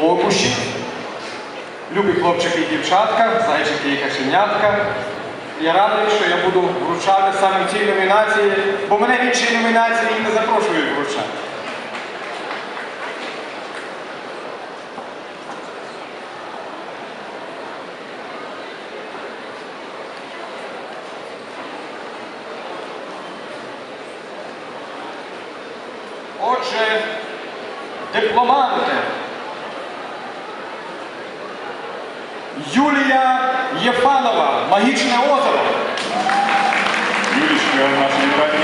Лопуші, любі хлопчики і дівчатка, зайчики і каченятка. Я радий, що я буду вручати саме в цій номінації, бо мене в інші номінації не запрошують вручати. Отже, дипломанти. Юлія Єфанова, Магічне озеро. Юлічка, наше вітання.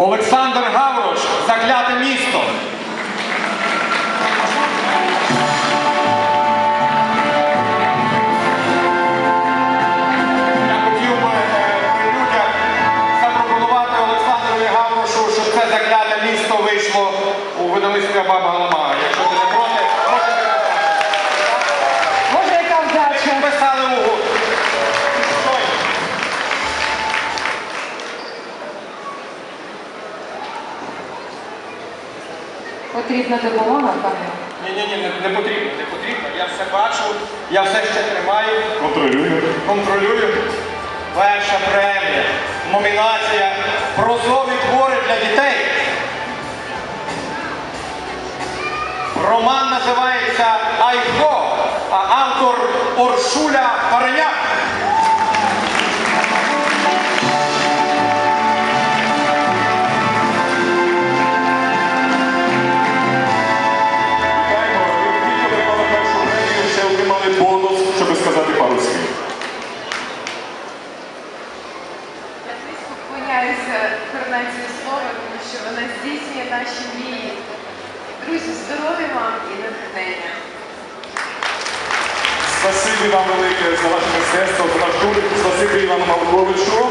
Олександр Гаврош, закляте місто. Я хотів би е, при людях запропонувати Олександрові Гаврошу, щоб це закляте місто вийшло у видавництві Баба Галама. Потрібна допомога, пане. Ні, ні, ні, не, не потрібно, не потрібно. Я все бачу, я все ще тримаю. Контролюю. контролюю. Перша премія. Номінація Прозові твори для дітей. Роман називається Айхо, а автор Оршуля Пареняк. Вклоняюся коронації слова, тому що вона здійснює наші мрії. Друзі, здоров'я вам і натхнення. Спасибі вам велике за ваше мистецтво, за труд. Спасибі Івану Малковичу.